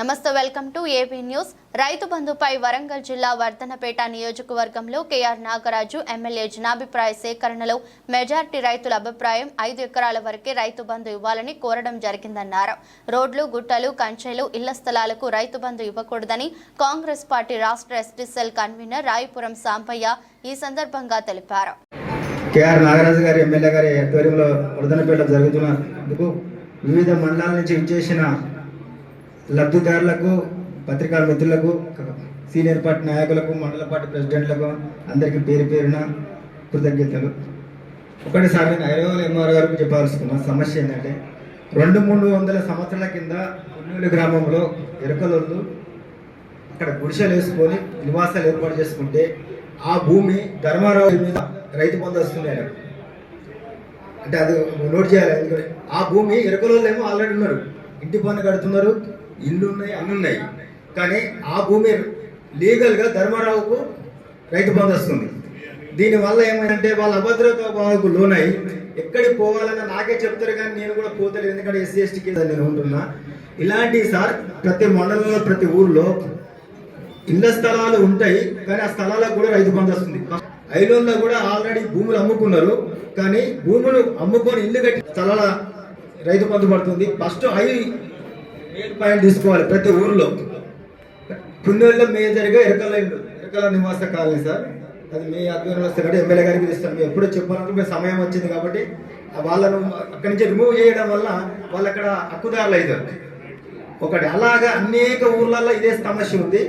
నమస్తే welcome to AP news. రైతు బంధుపై వరంగల్ జిల్లా వర్ధనపేట నియోజకవర్గంలో కేఆర్ నాగరాజు ఎమ్మెల్యే జనాభిప్రాయ సేకరణలో మెజార్టీ రైతుల అభిప్రాయం ఐదు ఎకరాల వరకే రైతు బంధు ఇవ్వాలని కోరడం జరిగిందన్నారు. రోడ్లు గుట్టలు కంచెలు ఇళ్ళ స్థలాలకు రైతు బంధు ఇవ్వకూడదని కాంగ్రెస్ పార్టీ రాష్ట్ర ST cell convener Rayapuram Sampaiah ఈ సందర్భంగా తెలిపారు. కేఆర్ నాగరాజు గారి ఎమ్మెల్యే గారి ఆధ్వర్యంలో వరదనపేట జరుగుతున్నందుకు వివిధ మండలాల నుంచి ఇచ్చేసిన లబ్ధిదారులకు పత్రికా మిత్రులకు సీనియర్ పార్టీ నాయకులకు మండల పార్టీ ప్రెసిడెంట్లకు అందరికీ పేరు పేరున కృతజ్ఞతలు. ఒకటిసారి నేను ఐరవల్ ఎంఆర్ గారికి చెప్పాల్సుకున్న సమస్య ఏంటంటే రెండు మూడు వందల సంవత్సరాల కింద పున్నూలు గ్రామంలో ఎరకలోళ్ళు అక్కడ గుడిసెలు వేసుకొని నివాసాలు ఏర్పాటు చేసుకుంటే ఆ భూమి ధర్మారావు మీద రైతు పొందొస్తున్నాడు అంటే అది నోట్ చేయాలి ఎందుకంటే ఆ భూమి ఎరకలోళ్ళు ఏమో ఆల్రెడీ ఉన్నారు. ఇంటి పన్ను కడుతున్నారు ఇల్లు ఉన్నాయి అన్ని ఉన్నాయి కానీ ఆ భూమి లీగల్గా ధర్మారావుకు రైతు బంధు వస్తుంది. దీనివల్ల ఏమైందంటే వాళ్ళ అభద్రత భావకు లోనై ఎక్కడికి పోవాలన్నా నాకే చెప్తారు కానీ నేను కూడా పోతలేదు. ఎందుకంటే ఎస్సీ ఎస్టీ నేను ఉంటున్నా. ఇలాంటి సార్ ప్రతి మండలంలో ప్రతి ఊర్లో ఇళ్ళ స్థలాలు ఉంటాయి కానీ ఆ స్థలాలకు కూడా రైతు బంధు వస్తుంది. ఐలోన్లో కూడా ఆల్రెడీ భూములు అమ్ముకున్నారు కానీ భూములు అమ్ముకొని ఇల్లు కట్టి స్థలాల రైతు బంధు పడుతుంది. ఫస్ట్ ఐ మెయిన్ పాయింట్ తీసుకోవాలి ప్రతి ఊర్లో. పున్నెల్లో మేజర్గా ఎరకల ఎరకల నివాస కాలనీ సార్. అది మీ ఆధ్వర్యంలో వస్తే ఎమ్మెల్యే గారికి ఇస్తాను మేము ఎప్పుడో చెప్పాలంటే మీ సమయం వచ్చింది కాబట్టి వాళ్ళను అక్కడి నుంచి రిమూవ్ చేయడం వల్ల వాళ్ళు అక్కడ హక్కుదారులు అవుతారు ఒకటి అలాగా అనేక ఊర్లలో ఇదే సమస్య ఉంది.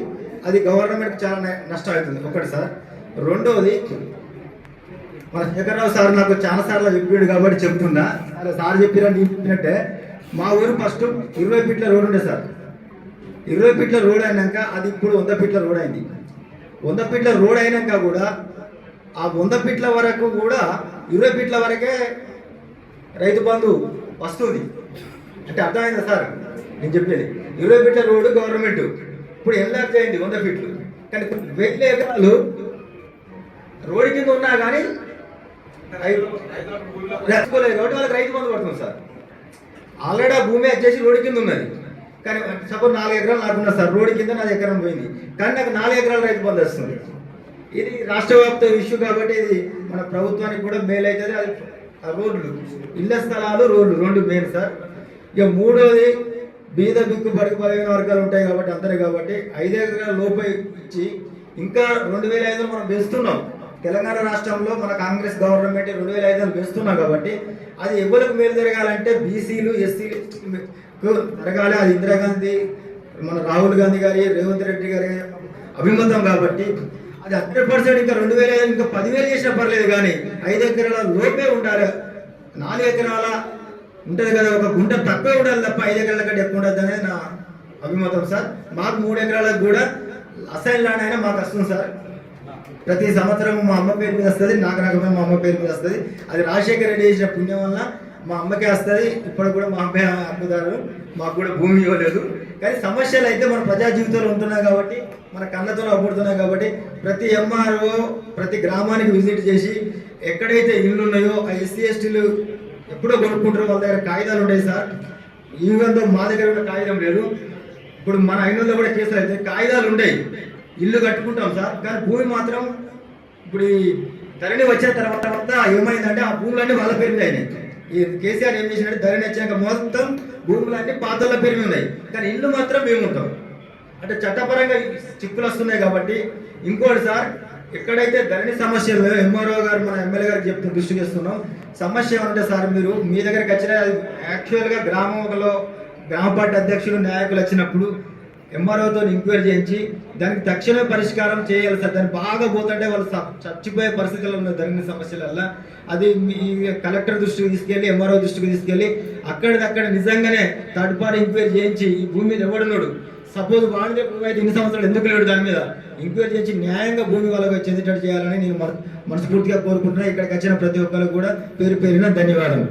అది గవర్నమెంట్ చాలా నష్టం అవుతుంది ఒకటి సార్ రెండవది మన శేఖరరావు సార్ నాకు చాలా సార్లు చెప్పాడు కాబట్టి చెప్తున్నా. అలా సార్ చెప్పిరా నేను చెప్పినట్టే. మా ఊరు ఫస్ట్ ఇరవై ఫీట్ల రోడ్ ఉండే సార్ ఇరవై ఫీట్ల రోడ్ అయినాక అది ఇప్పుడు వంద ఫీట్ల రోడ్ అయింది వంద ఫీట్ల రోడ్ అయినాక కూడా ఆ వంద ఫీట్ల వరకు కూడా ఇరవై ఫీట్ల వరకే రైతు బంధు వస్తుంది అంటే అర్థమైందా సార్ నేను చెప్పేది ఇరవై ఫీట్ల రోడ్డు గవర్నమెంట్ ఇప్పుడు ఎన్లార్జ్ అయింది వంద ఫీట్లు కానీ వెయ్యి ఎకరాలు రోడ్డు కింద ఉన్నా కానీ రైతు కాబట్టి వాళ్ళకి రైతు బంధు పడుతుంది సార్ ఆల్రెడీ ఆ భూమి వచ్చేసి రోడ్డు కింద ఉన్నది. కానీ సపోజ్ నాలుగు ఎకరాలు నాకున్నారు సార్ రోడ్డు కింద నాది ఎకరం పోయింది. కానీ నాకు నాలుగు ఎకరాలు రైతు బంధు వస్తుంది. ఇది రాష్ట్ర వ్యాప్త ఇష్యూ కాబట్టి ఇది మన ప్రభుత్వానికి కూడా మేలు అవుతుంది. అది రోడ్లు ఇళ్ళ స్థలాలు రోడ్లు రెండు మెయిన్ సార్. ఇక మూడోది బీద బిక్కు బడుగు బలహీన వర్గాలు ఉంటాయి కాబట్టి అందరే కాబట్టి ఐదు ఎకరాల లోపై ఇచ్చి ఇంకా రెండు వేల ఐదు మనం పెంచుతున్నాం. తెలంగాణ రాష్ట్రంలో మన కాంగ్రెస్ గవర్నమెంట్ రెండు వేల ఐదు పెంచుతున్నాం కాబట్టి అది ఎవరికి మేలు జరగాలంటే బీసీలు ఎస్సీలు జరగాలి. అది ఇందిరాగాంధీ మన రాహుల్ గాంధీ గారి రేవంత్ రెడ్డి గారి అభిమతం కాబట్టి అది హండ్రెడ్ పర్సెంట్ ఇంకా రెండు వేల ఐదు ఇంకా పదివేలు చేసినా పర్లేదు కానీ ఐదు ఎకరాల లోపే ఉండాలి. నాలుగు ఎకరాల ఉంటుంది కదా ఒక గుంట తక్కువ ఉండాలి తప్ప ఐదు ఎకరాల కంటే ఎక్కువ ఉండదు అనేది నా అభిమతం సార్. మాకు మూడు ఎకరాలకు కూడా అసైన్ ల్యాండ్ అయినా మాకు వస్తుంది సార్. ప్రతి సంవత్సరం మా అమ్మ పేరు మీద వస్తుంది నాకు రకమే మా అమ్మ పేరు మీద వస్తుంది. అది రాజశేఖర రెడ్డి చేసిన పుణ్యం వల్ల మా అమ్మకే వస్తుంది. ఇప్పుడు కూడా మా అమ్మాయి అమ్మదారు మాకు కూడా భూమి ఇవ్వలేదు. కానీ సమస్యలు అయితే మన ప్రజా జీవితంలో ఉంటున్నాయి కాబట్టి మన కళ్ళతో అప్పుడుతున్నాయి కాబట్టి ప్రతి ఎంఆర్ఓ ప్రతి గ్రామానికి విజిట్ చేసి ఎక్కడైతే ఇల్లు ఉన్నాయో ఆ ఎస్సీ ఎస్టీలు ఎప్పుడో కొనుక్కుంటారో వాళ్ళ దగ్గర కాగితాలు ఉంటాయి సార్. ఈవెంతో మా దగ్గర కూడా కాగితం లేదు. ఇప్పుడు మన ఐనూరులో కూడా కేసులు అయితే కాగితాలు ఉంటాయి. ఇల్లు కట్టుకుంటాం సార్. కానీ భూమి మాత్రం ఇప్పుడు ఈ ధరణి వచ్చిన తర్వాత ఏమైందంటే ఆ భూములన్నీ వాళ్ళ పేరు మీద అయినాయి. ఈ కేసీఆర్ ఏం చేసినట్టు ధరణి వచ్చాక మొత్తం భూములన్నీ పాతల పేరు మీద ఉన్నాయి. కానీ ఇల్లు మాత్రం మేము ఉంటాం. అంటే చట్టపరంగా చిక్కులు వస్తున్నాయి కాబట్టి ఇంకోటి సార్ ఎక్కడైతే ధరణి సమస్యలు ఎంఆర్ఓ గారు మన ఎమ్మెల్యే గారు చెప్తూ దృష్టికి చేస్తున్నాం. సమస్య ఏమంటే సార్ మీరు మీ దగ్గరికి వచ్చిన యాక్చువల్గా గ్రామంలో గ్రామ పార్టీ అధ్యక్షులు నాయకులు వచ్చినప్పుడు ఎంఆర్ఓతో ఎంక్వైరీ చేయించి దానికి తక్షణమే పరిష్కారం చేయాలి సార్. దాన్ని బాగా పోతుంటే వాళ్ళు చచ్చిపోయే పరిస్థితులు ఉన్న ధరణి సమస్యల వల్ల అది మీ కలెక్టర్ దృష్టికి తీసుకెళ్ళి ఎంఆర్ఓ దృష్టికి తీసుకెళ్ళి అక్కడిదక్కడ నిజంగానే థర్డ్ పార్టీ ఎంక్వైరీ చేయించి ఈ భూమి మీద ఎవడున్నాడు సపోజ్ వాడితే అయితే ఇన్ని సంవత్సరాలు ఎందుకు లేడు దాని మీద? ఎంక్వైరీ చేసి న్యాయంగా భూమి వాళ్ళకి చెందేటట్టు చేయాలని నేను మన- మనస్ఫూర్తిగా కోరుకుంటున్నాను ఇక్కడికి వచ్చిన ప్రతి ఒక్కరికి కూడా పేరు పేరిన ధన్యవాదాలు